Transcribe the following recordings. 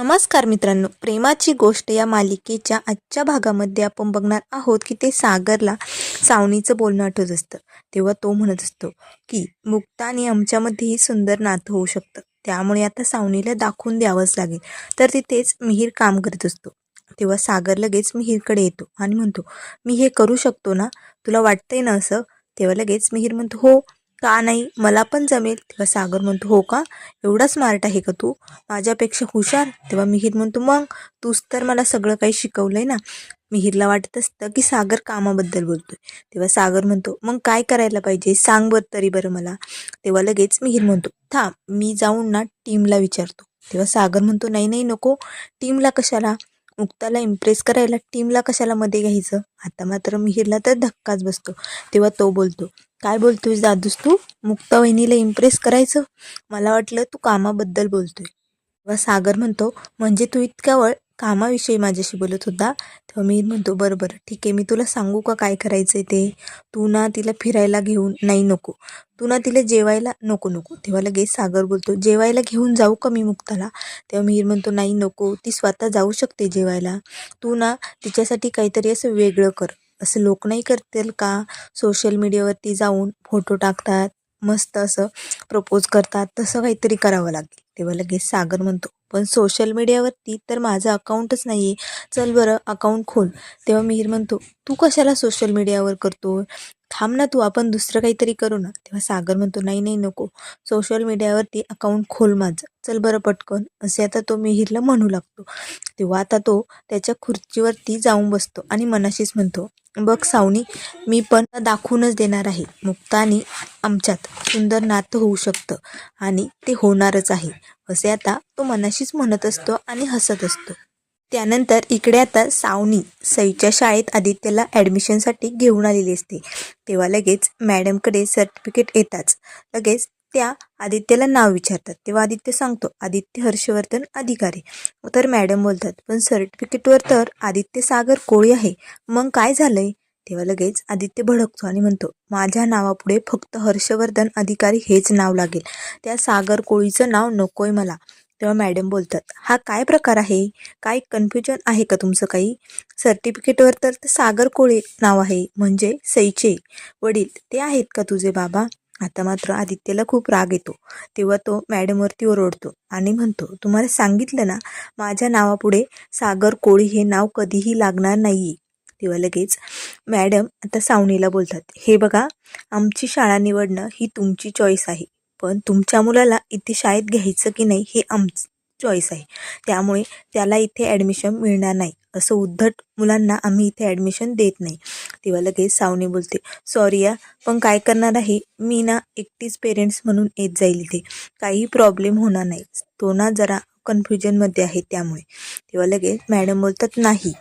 नमस्कार मित्रांनो. प्रेमाची गोष्ट या मालिकेच्या आजच्या भागामध्ये आपण बघणार आहोत की ते सागरला सावणीचं बोलणं आठवत असतं. तेव्हा तो म्हणत असतो की मुक्ता आणि आमच्यामध्येही सुंदर नातं होऊ शकतं. त्यामुळे आता सावणीला दाखवून द्यावंच लागेल. तर तिथेच मिहीर काम करत असतो. तेव्हा सागर लगेच मिहीरकडे येतो आणि म्हणतो मी हे करू शकतो ना? तुला वाटतंय ना असं? तेव्हा लगेच मिहीर म्हणतो हो का नाही? मला पण जमेल. तेव्हा सागर म्हणतो हो का? एवढा स्मार्ट आहे का तू? माझ्यापेक्षा हुशार. तेव्हा मिहीर म्हणतो मग? तूच तर मला सगळं काही शिकवलंय ना. मिहीरला वाटत असतं की सागर कामाबद्दल बोलतोय. तेव्हा सागर म्हणतो मग काय करायला पाहिजे? सांग बरं तरी बरं मला. तेव्हा लगेच मिहीर म्हणतो थांब मी जाऊन ना टीमला विचारतो. तेव्हा सागर म्हणतो नाही नाही नको. टीमला कशाला? मुक्ताला इम्प्रेस करायला टीमला कशाला मध्ये घ्यायचं? आता मात्र मिहीरला तर धक्काच बसतो. तेव्हा तो बोलतो काय बोलतोय दादूस तू? मुक्ता वहिनीला इम्प्रेस करायचं? मला वाटलं तू कामाबद्दल बोलतोय. तेव्हा सागर म्हणतो म्हणजे तू इतक्या वेळ कामाविषयी माझ्याशी बोलत होता? तेव्हा मी म्हणतो बरं बरं ठीक आहे मी तुला सांगू का काय करायचं आहे ते? तू ना तिला फिरायला घेऊन नाही नको. तू ना तिला जेवायला नको नको. तेव्हा लगेच सागर बोलतो जेवायला घेऊन जाऊ का मी मुक्ताला? तेव्हा मिहीर म्हणतो नाही नको. ती स्वतः जाऊ शकते जेवायला. तू ना तिच्यासाठी काहीतरी असं वेगळं कर. असं लोक नाही करतील का? सोशल मीडियावरती जाऊन फोटो टाकतात मस्त असं प्रपोज करतात तसं काहीतरी करावं लागेल. तेव्हा लगेच सागर म्हणतो पण सोशल मीडियावरती तर माझं अकाउंटच नाही आहे चल बरं अकाउंट खोल. तेव्हा मिहीर म्हणतो तू कशाला सोशल मीडियावर करतो थांब ना तू आपण दुसरं काहीतरी करू ना. तेव्हा सागर म्हणतो नाही नाही नको. सोशल मीडियावरती अकाउंट खोल माझं. चल बरं पटकन. असे आता तो मिहीरला म्हणू लागतो. तेव्हा आता तो त्याच्या खुर्चीवरती जाऊन बसतो आणि मनाशीच म्हणतो बघ सावनी मी पण दाखवूनच देणार आहे. मुक्ता आणि आमच्यात सुंदर नातं होऊ शकतं आणि ते होणारच आहे. असे आता तो मनाशीच म्हणत असतो आणि हसत असतो. त्यानंतर इकडे आता सावनी सईच्या शाळेत आदित्यला ॲडमिशनसाठी घेऊन आलेली असते. तेव्हा लगेच मॅडमकडे सर्टिफिकेट येताच. लगेच त्या आदित्यला नाव विचारतात. तेव्हा आदित्य सांगतो आदित्य हर्षवर्धन अधिकारी. तर मॅडम बोलतात पण सर्टिफिकेटवर तर आदित्य सागर कोळी आहे. मग काय झालंय? तेव्हा लगेच आदित्य भडकतो आणि म्हणतो माझ्या नावापुढे फक्त हर्षवर्धन अधिकारी हेच नाव लागेल. त्या सागर कोळीचं नाव नकोय मला. तेव्हा मॅडम बोलतात हा काय प्रकार आहे? काय कन्फ्युजन आहे का तुमचं काही? सर्टिफिकेटवर तर ते सागर कोळी नाव आहे म्हणजे सईचे वडील. ते आहेत का तुझे बाबा? आता मात्र आदित्यला खूप राग येतो. तेव्हा तो मॅडमवरती ओरडतो आणि म्हणतो तुम्हाला सांगितलं ना माझ्या नावापुढे सागर कोळी हे नाव कधीही लागणार नाही तेव्हा लगेच मॅडम आता सावनीला बोलतात हे बघा आमची शाळा निवडणं ही तुमची चॉईस आहे. पण तुमच्या मुलाला इथे शाळेत घ्यायचं की नाही हे आमचं चॉईस आहे. त्यामुळे त्याला इथे ॲडमिशन मिळणार नाही. असं उद्धट मुलांना आम्ही इथे ॲडमिशन देत नाही. तेव्हा लगेच सावनी बोलते सॉरी या पण काय करणार आहे? मी ना एकटीच पेरेंट्स म्हणून येत जाईल इथे. काही प्रॉब्लेम होणार नाही. तो ना जरा कन्फ्युजनमध्ये आहे त्यामुळे. तेव्हा लगेच मॅडम बोलतात नाही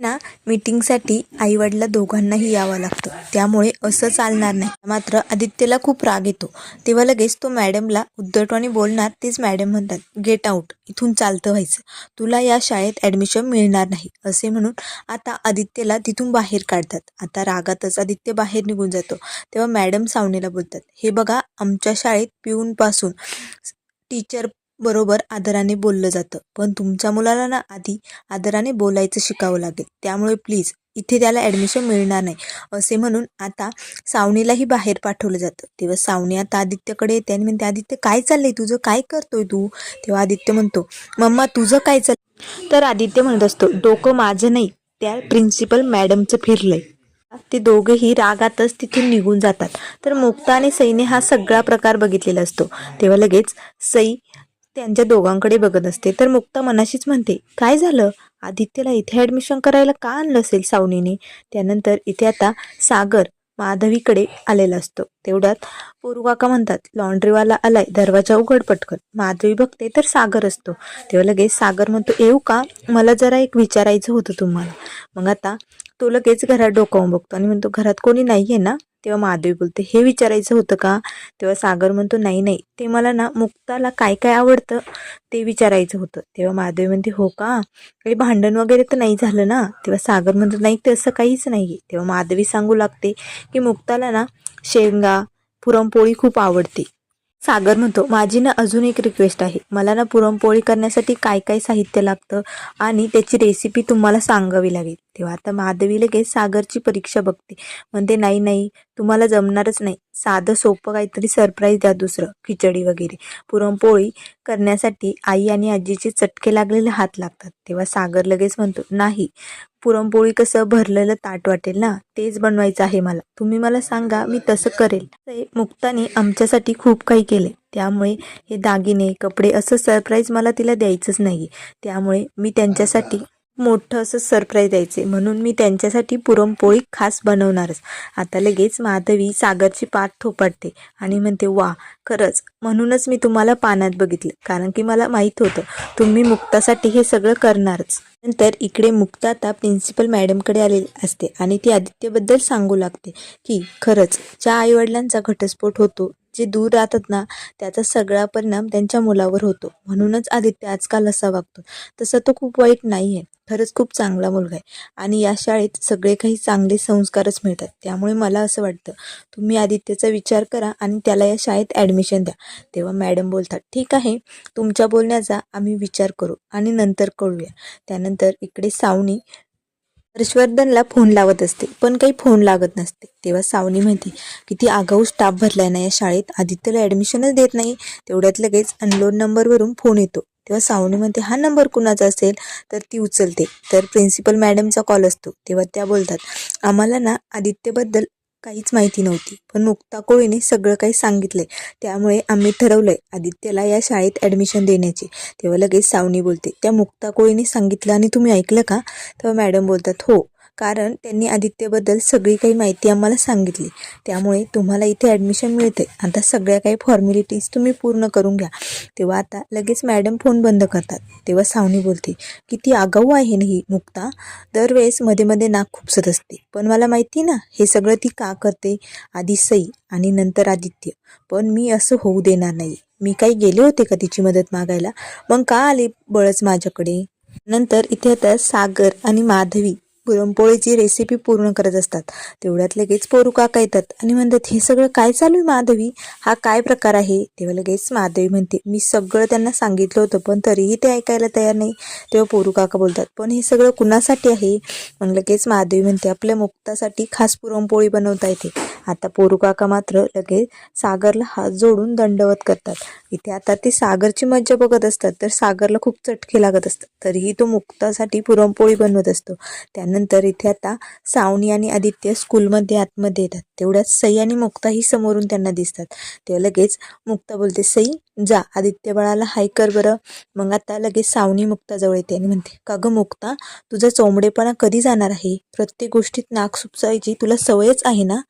ना मीटिंगसाठी आईवडिला दोघांनाही यावं लागतं. त्यामुळे असं चालणार नाही. मात्र आदित्यला खूप राग येतो. तेव्हा लगेच तो मॅडमला उद्धटवाणी बोलणार तेच मॅडम म्हणतात गेट आऊट इथून चालतं व्हायचं. तुला या शाळेत ॲडमिशन मिळणार नाही. असे म्हणून आता आदित्यला तिथून बाहेर काढतात. आता रागातच आदित्य बाहेर निघून जातो. तेव्हा मॅडम सावनेला बोलतात हे बघा आमच्या शाळेत पिऊनपासून टीचर बरोबर आदराने बोललं जातं. पण तुमच्या मुलाला ना आधी आदराने बोलायचं शिकावं लागेल. त्यामुळे प्लीज इथे त्याला ॲडमिशन मिळणार नाही. असे म्हणून आता सावनीलाही बाहेर पाठवलं जातं. तेव्हा सावनी आता आदित्यकडे येते आणि म्हणते आदित्य काय चाललंय तुझं? काय करतोय तू? तेव्हा आदित्य म्हणतो मम्मा तुझं काय चाललं तर आदित्य म्हणत असतो डोकं माझं नाही. त्या प्रिन्सिपल मॅडमचं फिरलंय. ते दोघेही रागातच तिथून निघून जातात. तर मुक्ता आणि सईने हा सगळा प्रकार बघितलेला असतो. तेव्हा लगेच सई त्यांच्या दोघांकडे बघत असते. तर मुक्ता मनाशीच म्हणते काय झालं? आदित्यला इथे ॲडमिशन करायला का आणलं असेल सावनीने? त्यानंतर इथे आता सागर माधवीकडे आलेला असतो. तेवढ्यात पूर्वाका म्हणतात लॉन्ड्रीवाला आलाय दरवाजा उघड पटकन. माधवी बघते तर सागर असतो. तेव्हा लगेच सागर म्हणतो येऊ का? मला जरा एक विचारायचं होतं तुम्हाला. मग आता तो लगेच घरात डोकावून बघतो आणि म्हणतो घरात कोणी नाही आहे ना? तेव्हा माधवी बोलते हे विचारायचं होतं का? तेव्हा सागर म्हणतो नाही नाही. ते मला ना मुक्ताला काय काय आवडतं ते विचारायचं होतं. तेव्हा माधवी म्हणते हो का? काही भांडण वगैरे तर नाही झालं ना? तेव्हा सागर म्हणतो नाही तसं काहीच नाही तेव्हा माधवी सांगू लागते की मुक्ताला ना शेंगा पुरणपोळी खूप आवडते. सागर म्हणतो माझी ना अजून एक रिक्वेस्ट आहे. मला ना पुरणपोळी करण्यासाठी काय काय साहित्य लागतं आणि त्याची रेसिपी तुम्हाला सांगावी लागेल. तेव्हा आता माधवी लगेच सागरची परीक्षा बघते. म्हणते नाही नाही. तुम्हाला जमणारच नाही. साधं सोपं काहीतरी सरप्राईज द्या दुसरं खिचडी वगैरे. पुरणपोळी करण्यासाठी आई आणि आजीचे चटके लागलेले हात लागतात. तेव्हा सागर लगेच म्हणतो नाही पुरणपोळी कसं भरलेलं ताट वाटेल ना तेच बनवायचं आहे मला. तुम्ही मला सांगा मी तसं करेल. ते मुक्ताने आमच्यासाठी खूप काही केले. त्यामुळे हे दागिने कपडे असं सरप्राईज मला तिला द्यायचंच नाही त्यामुळे मी त्यांच्यासाठी मोठं असं सरप्राईज द्यायचे. म्हणून मी त्यांच्यासाठी पुरणपोळी खास बनवणारच. आता लगेच माधवी सागरची पाठ थोपाटते आणि म्हणते वा खरंच. म्हणूनच मी तुम्हाला पाण्यात बघितलं. कारण की मला माहीत होतं तुम्ही मुक्तासाठी हे सगळं करणारच. नंतर इकडे मुक्ता आता प्रिन्सिपल मॅडमकडे आलेली असते आणि ती आदित्यबद्दल सांगू लागते की खरंच ज्या आईवडिलांचा घटस्फोट होतो. जे दूर राहतात ना त्याचा सगळा परिणाम त्यांच्या मुलावर होतो. म्हणूनच आदित्य आजकाल असा वागतो. तसा तो खूप वाईट नाही आहे खरंच खूप चांगला मुलगा आहे. आणि या शाळेत सगळे काही चांगले संस्कारच मिळतात. त्यामुळे मला असं वाटतं तुम्ही आदित्यचा विचार करा आणि त्याला या शाळेत ॲडमिशन द्या. तेव्हा मॅडम बोलतात ठीक आहे. तुमच्या बोलण्याचा आम्ही विचार करू आणि नंतर कळूया. त्यानंतर इकडे सावणी हर्षवर्धनला फोन लावत असते पण काही फोन लागत नसते. तेव्हा सावनी म्हणते किती आगाऊ स्टाफ भरलाय ना या शाळेत आदित्यला ॲडमिशनच देत नाही. तेवढ्यात लगेच अनलोन नंबरवरून फोन येतो. तेव्हा सावनी म्हणते हा नंबर कुणाचा असेल? तर ती उचलते. तर प्रिन्सिपल मॅडमचा कॉल असतो. तेव्हा त्या बोलतात आम्हाला ना आदित्यबद्दल काहीच माहिती नव्हती. पण मुक्ता कोळीने सगळं काही सांगितले त्यामुळे आम्ही ठरवलंय आदित्यला या शाळेत ॲडमिशन देण्याची. तेव्हा लगेच सावनी बोलते त्या मुक्ता कोळीने सांगितलं आणि तुम्ही ऐकलं का? तेव्हा मॅडम बोलतात हो. कारण त्यांनी आदित्यबद्दल सगळी काही माहिती आम्हाला सांगितली. त्यामुळे तुम्हाला इथे ॲडमिशन मिळते. आता सगळ्या काही फॉर्मॅलिटीज तुम्ही पूर्ण करून घ्या. तेव्हा आता लगेच मॅडम फोन बंद करतात. तेव्हा सावनी बोलते किती आगाऊ आहे ना ही मुक्ता. दरवेळेस मध्ये मध्ये नाक खुपसत असते. पण मला माहिती ना हे सगळं ती का करते? आधी सई आणि नंतर आदित्य. पण मी असं होऊ देणार नाही. मी काही गेले होते का तिची मदत मागायला? मग का आले बळच माझ्याकडे? नंतर इथे आता सागर आणि माधवी पुरणपोळीची रेसिपी पूर्ण करत असतात. तेवढ्यात लगेच पोरू काका येतात. आणि म्हणतात हे सगळं काय चालू आहे माधवी? हा काय प्रकार आहे? तेव्हा लगेच माधवी म्हणते मी सगळं त्यांना सांगितलं होतं पण तरीही ते ऐकायला तयार नाही. तेव्हा पोरू काका बोलतात पण हे सगळं कुणासाठी आहे? मग लगेच माधवी म्हणते आपल्या मुक्तासाठी खास पुरणपोळी बनवता येते. आता पोरू काका मात्र लगेच सागरला हात जोडून दंडवत करतात. इथे आता ते सागरची मज्जा बघत असतात तर सागरला खूप चटके लागत असतात. तरीही तो मुक्तासाठी पुरणपोळी बनवत असतो. त्यानंतर इथे आता सावनी आणि आदित्य स्कूलमध्ये आतमध्ये येतात. तेवढ्यात सई आणि मुक्ता ही समोरून त्यांना दिसतात. तेव्हा लगेच मुक्ता बोलते सई जा आदित्य बाळाला हाय कर बरं. मग आता लगेच सावनी मुक्ताजवळ येते आणि म्हणते का गं मुक्ता तुझा चोंबडेपणा कधी जाणार आहे? प्रत्येक गोष्टीत नाक सुपसायची तुला सवयच आहे ना?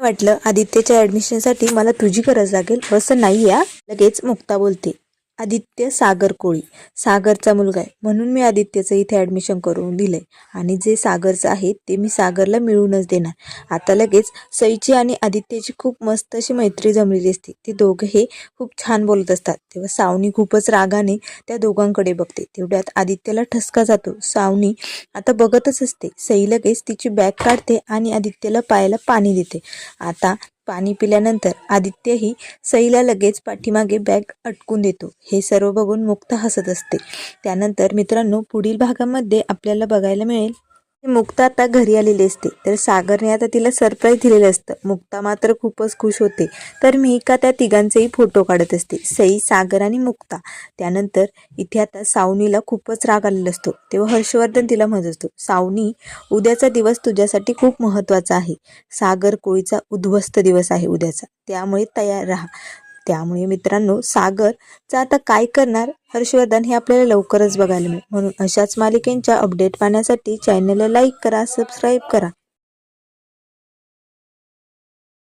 वाटलं आदित्यच्या ॲडमिशनसाठी मला तुझी गरज लागेल असं नाही या लगेच मुक्ता बोलते आदित्य सागर कोळी. सागरचा मुलगा आहे. म्हणून मी आदित्यचं इथे ॲडमिशन करून दिलं आहे आणि जे सागरचं आहे ते मी सागरला मिळूनच देणार. आता लगेच सईची आणि आदित्यची खूप मस्त अशी मैत्री जमलेली असते. ते दोघं हे खूप छान बोलत असतात. तेव्हा सावनी खूपच रागाने त्या दोघांकडे बघते. तेवढ्यात आदित्यला ठसका जातो. सावनी आता बघतच असते. सई लगेच तिची बॅग काढते आणि आदित्यला पायाला पाणी देते. आता पाणी पिल्यानंतर आदित्यही सईला लगेच पाठीमागे बॅग अटकून देतो. हे सर्व बघून मुक्त हसत असते. त्यानंतर मित्रांनो पुढील भागामध्ये आपल्याला बघायला मिळेल मुक्ता आता घरी आलेली असते. तर सागरने आता तिला सरप्राईज दिलेलं असतं. मुक्ता मात्र खूपच खुश होते. तर मी का त्या तिघांचेही फोटो काढत असते. सई सागर आणि मुक्ता. त्यानंतर इथे आता सावनीला खूपच राग आलेला असतो. तेव्हा हर्षवर्धन तिला म्हणत असतो सावनी उद्याचा दिवस तुझ्यासाठी खूप महत्त्वाचा आहे. सागर कोळीचा उद्ध्वस्त दिवस आहे उद्याचा. त्यामुळे तयार राहा. त्यामुळे मित्रांनो सागरचा आता काय करणार? हर्षवर्धन हे आपल्याला लवकरच बघायला मिळेल. म्हणून अशाच मालिकेंच्या अपडेट पाहण्यासाठी चॅनलला लाईक करा सबस्क्राईब करा.